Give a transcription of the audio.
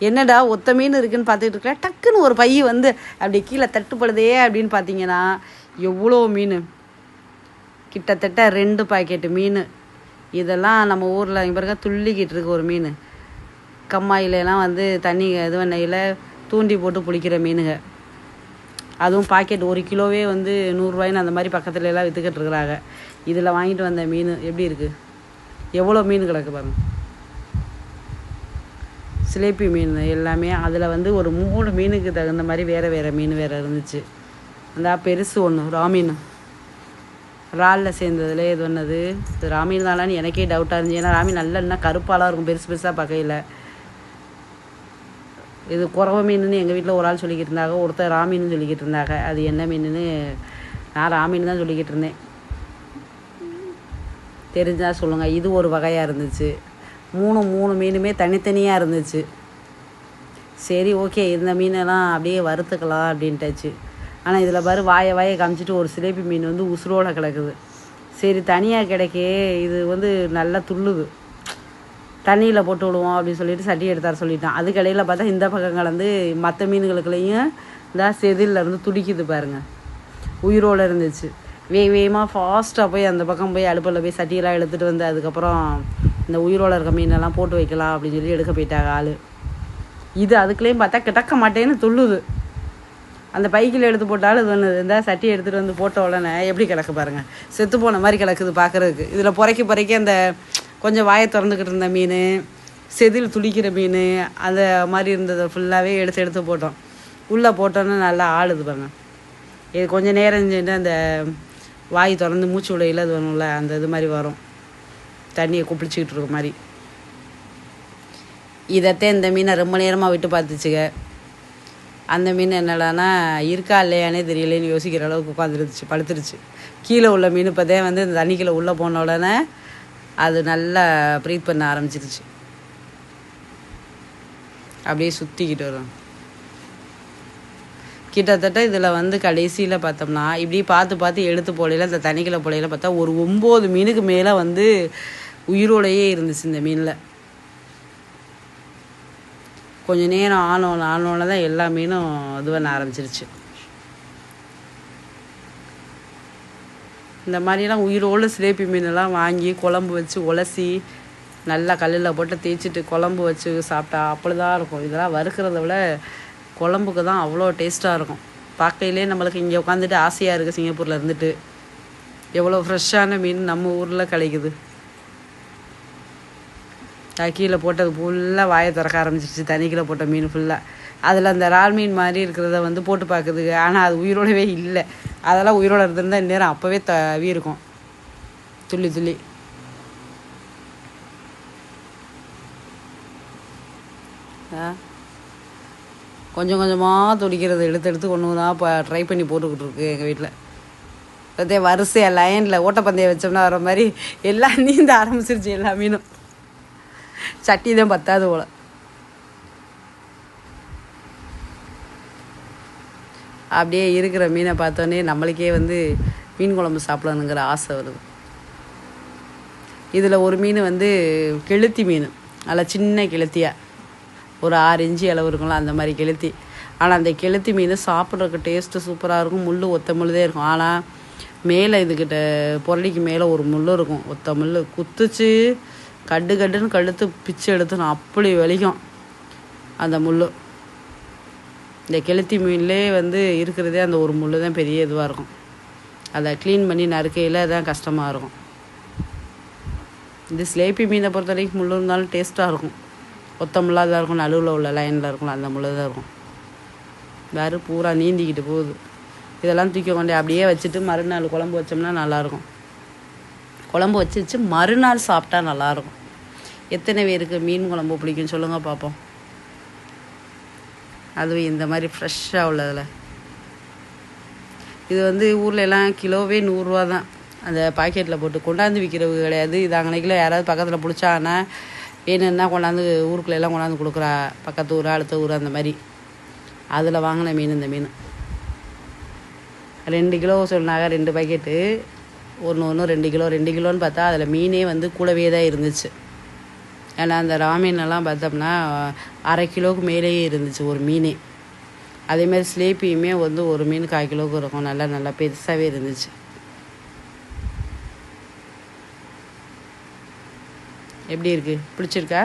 என்னடா ஒத்த மீன் இருக்குன்னு பார்த்துட்டு இருக்கேன் டக்குன்னு ஒரு பை வந்து அப்படி கீழே தட்டுப்படுதே அப்படின்னு பார்த்தீங்கன்னா எவ்வளோ மீன்? கிட்டத்தட்ட ரெண்டு பாக்கெட்டு மீன். இதெல்லாம் நம்ம ஊரில் இங்கே பாருங்க துள்ளிக்கிட்டு இருக்கு ஒரு மீன். கம்மாயிலலாம் வந்து தண்ணி இது பண்ணையில் தூண்டி போட்டு பிடிக்கிற மீனுங்க. அதுவும் பாக்கெட் ஒரு கிலோவே வந்து நூறுரூவாயின்னு அந்த மாதிரி பக்கத்துல எல்லாம் விற்றுக்கிட்டு இருக்கிறாங்க. இதில் வாங்கிட்டு வந்த மீன் எப்படி இருக்குது எவ்வளோ மீன் கிடக்கு பாருங்கள் சிலேப்பி மீன் எல்லாமே அதில் வந்து ஒரு மூணு மீனுக்கு தகுந்த மாதிரி வேறு வேறு மீன் வேறு இருந்துச்சு. அந்த பெருசு ஒன்று ராமீன் இறாலில் சேர்ந்ததுல இது ஒன்றுது இது ராமீன் தானான்னு எனக்கே டவுட்டாக இருந்துச்சு. ஏன்னா ராமீன் நல்ல இன்னும் கருப்பாலாம் இருக்கும் பெருசு பெருசாக பார்க்கையில். இது குறவ மீனுன்னு எங்கள் வீட்டில் ஒரு ஆள் சொல்லிக்கிட்டு இருந்தாங்க. ஒருத்தர் ராமீன்னு சொல்லிக்கிட்டு இருந்தாங்க. அது என்ன மீனுன்னு நான் ராமீன் தான் சொல்லிக்கிட்டு இருந்தேன். தெரிஞ்சால் சொல்லுங்கள் இது ஒரு வகையாக இருந்துச்சு. மூணு மூணு மீனுமே தனித்தனியாக இருந்துச்சு. சரி ஓகே இந்த மீனெல்லாம் அப்படியே வறுத்துக்கலாம் அப்படின்ட்டாச்சு. ஆனால் இதில் பாரு வாயை வாயை காமிச்சிட்டு ஒரு சிலேபி மீன் வந்து உசுரோட கிடக்குது. சரி தனியாக கிடைக்கே இது வந்து நல்லா துள்ளுது. தண்ணியில் போட்டு விடுவோம் அப்படின்னு சொல்லிட்டு சட்டி எடுத்தார சொல்லிட்டான். அதுக்கடையில் பார்த்தா இந்த பக்கம் கலந்து மற்ற மீன்களுக்குள்ளேயும் இந்த செதில்ல இருந்து துடிக்குது பாருங்கள் உயிரோடு இருந்துச்சு. வேக வேகமாக ஃபாஸ்ட்டாக போய் அந்த பக்கம் போய் அடுப்பில் போய் சட்டியெல்லாம் எடுத்துகிட்டு வந்து அதுக்கப்புறம் இந்த உயிரோட இருக்க மீனெல்லாம் போட்டு வைக்கலாம் அப்படின்னு சொல்லி எடுக்க போயிட்டாங்க ஆள். இது அதுக்குள்ளேயும் பார்த்தா கிடக்க மாட்டேன்னு துள்ளுது. அந்த பைக்கில் எடுத்து போட்டாலும் இது ஒன்று இருந்தால் சட்டி எடுத்துகிட்டு வந்து போட்ட உடனே எப்படி கிடக்கு பாருங்கள் செத்து போன மாதிரி கிடக்குது பார்க்குறதுக்கு. இதில் புறைக்கி புறைக்கி அந்த கொஞ்சம் வாயை திறந்துக்கிட்டு இருந்த மீன் செதில் துடிக்கிற மீன் அந்த மாதிரி இருந்ததை ஃபுல்லாகவே எடுத்து எடுத்து போட்டோம். உள்ளே போட்டோன்னே நல்லா ஆளுது பாருங்க. இது கொஞ்சம் நேரம் சென்று அந்த வாய் திறந்து மூச்சு விடையில அது வரும்ல அந்த இது மாதிரி வரும். தண்ணியை குப்பிளிச்சிக்கிட்டு இருக்க மாதிரி. இதைத்தான் இந்த மீனை ரொம்ப நேரமாக விட்டு பார்த்துச்சுங்க. அந்த மீன் என்னடானா இருக்கா இல்லையானே தெரியலேன்னு யோசிக்கிற அளவுக்கு உட்காந்துருந்துச்சு படுத்துருச்சு கீழே உள்ள மீன் இப்போதே வந்து இந்த தண்ணிக்குள்ளே உள்ளே போன உடனே அது நல்லா ப்ரீத் பண்ண ஆரம்பிச்சிருச்சு. அப்படியே சுற்றிக்கிட்டு வரும். கிட்டத்தட்ட இதில் வந்து கடைசியில் பார்த்தோம்னா இப்படி பார்த்து பார்த்து எடுத்து போலையில் இந்த தண்ணிக்குள்ள போலையில் பார்த்தா ஒரு ஒம்பது மீனுக்கு மேலே வந்து உயிரோடையே இருந்துச்சு இந்த மீனில். கொஞ்ச நேரம் ஆனோன்னு ஆனோன்னு தான் எல்லா மீனும் இது பண்ண ஆரம்பிச்சிருச்சு. இந்த மாதிரிலாம் உயிரோடு சிலேபி மீனெல்லாம் வாங்கி குழம்பு வச்சு உலசி நல்லா கல்லில் போட்டு தேய்ச்சிட்டு குழம்பு வச்சு சாப்பிட்டா அப்படிதான் இருக்கும். இதெல்லாம் வறுக்கிறத விட குழம்புக்கு தான் அவ்வளோ டேஸ்ட்டாக இருக்கும். பார்க்கையிலே நம்மளுக்கு இங்கே உட்காந்துட்டு ஆசையாக இருக்குது சிங்கப்பூரில் இருந்துட்டு. எவ்வளோ ஃப்ரெஷ்ஷான மீன் நம்ம ஊரில் கிடைக்குது. கீழே போட்டது ஃபுல்லாக வாயை திறக்க ஆரம்பிச்சிருச்சு. தண்ணிக்குள்ளே போட்ட மீன் ஃபுல்லாக அதில் அந்த இறால் மீன் மாதிரி இருக்கிறத வந்து போட்டு பார்க்குதுங்க ஆனால் அது உயிரோடவே இல்லை. அதெல்லாம் உயிரோட இருந்திருந்தால் இந்நேரம் அப்போவே தவி இருக்கும். துள்ளி துள்ளி. கொஞ்சம் கொஞ்சமாக துடிக்கிறது எடுத்து எடுத்து ஒன்று தான் இப்போ ட்ரை பண்ணி போட்டுக்கிட்டு இருக்கு எங்கள் வீட்டில் அதே வரிசையாக லைனில் ஓட்டப்பந்தயம் வச்சோம்னா வர மாதிரி எல்லாம் நீந்த ஆரம்பிச்சிருச்சு எல்லா மீனும். சட்டி தான் பத்தாது போல. அப்படியே இருக்கிற மீனை பார்த்தோன்னே நம்மளுக்கே வந்து மீன் குழம்பு சாப்பிடணுங்கிற ஆசை வருது. இதில் ஒரு மீன் வந்து கெளுத்தி மீன். நல்லா சின்ன கெளுத்தியாக ஒரு ஆறு இஞ்சி அளவு இருக்கும்ல அந்த மாதிரி கெளுத்தி. ஆனால் அந்த கெளுத்தி மீன் சாப்பிட்றதுக்கு டேஸ்ட்டு சூப்பராக இருக்கும். முள் ஒத்த முள்ளுதே இருக்கும். ஆனால் மேலே இதுக்கிட்ட பொருளிக்கு மேலே ஒரு முள் இருக்கும். ஒத்த முள் குத்துச்சு கட்டு கட்டுன்னு கழுத்து பிச்சு எடுத்து நான் அப்படி வலிக்கும். அந்த முள் இந்த கெளுத்தி மீன்லே வந்து இருக்கிறதே அந்த ஒரு முள் தான் பெரிய இதுவாக இருக்கும். அதை க்ளீன் பண்ணி நறுக்கையில் தான் கஷ்டமாக இருக்கும். இது ஸ்லேப்பி மீனை பொறுத்த வரைக்கும் முள் இருந்தாலும் டேஸ்ட்டாக இருக்கும். ஒத்த முள்ளாக தான் இருக்கும் நடுவில் உள்ள லைனில் இருக்கும் அந்த முள்ளு தான் இருக்கும். வேறு பூரா நீந்திக்கிட்டு போகுது. இதெல்லாம் தூக்கி கொண்டே அப்படியே வச்சுட்டு மறுநாள் குழம்பு வச்சோம்னா நல்லாயிருக்கும் குழம்பு வச்சு வச்சு மறுநாள் சாப்பிட்டா நல்லாயிருக்கும். எத்தனை பேருக்கு மீன் குழம்பு பிடிக்கும் சொல்லுங்கள் பார்ப்போம் அதுவும் இந்த மாதிரி ஃப்ரெஷ்ஷாக உள்ளதில். இது வந்து ஊரில் எல்லாம் கிலோவே நூறுரூவா தான். அந்த பாக்கெட்டில் போட்டு கொண்டாந்து விற்கிறது கிடையாது. இது அங்கனைக்கில் யாராவது பக்கத்தில் பிடிச்சாங்கன்னா வேணும்னா கொண்டாந்து ஊருக்குள்ள எல்லாம் கொண்டாந்து கொடுக்குறா. பக்கத்து ஊர் அடுத்த ஊர் அந்த மாதிரி. அதில் வாங்கின மீன் இந்த மீன். ரெண்டு கிலோ சொன்னாங்க ரெண்டு பாக்கெட்டு ஒன்று ஒன்று ரெண்டு கிலோ ரெண்டு கிலோன்னு பார்த்தா அதில் மீனே வந்து கூடவே தான் இருந்துச்சு. ஏன்னா அந்த ராமீனெல்லாம் பார்த்தோம்னா அரை கிலோவுக்கு மேலேயே இருந்துச்சு ஒரு மீனே. அதேமாதிரி ஸ்லேப்பியுமே வந்து ஒரு மீன் கால் கிலோவுக்கு இருக்கும். நல்லா நல்லா பெருசாகவே இருந்துச்சு. எப்படி இருக்குது பிடிச்சிருக்கா?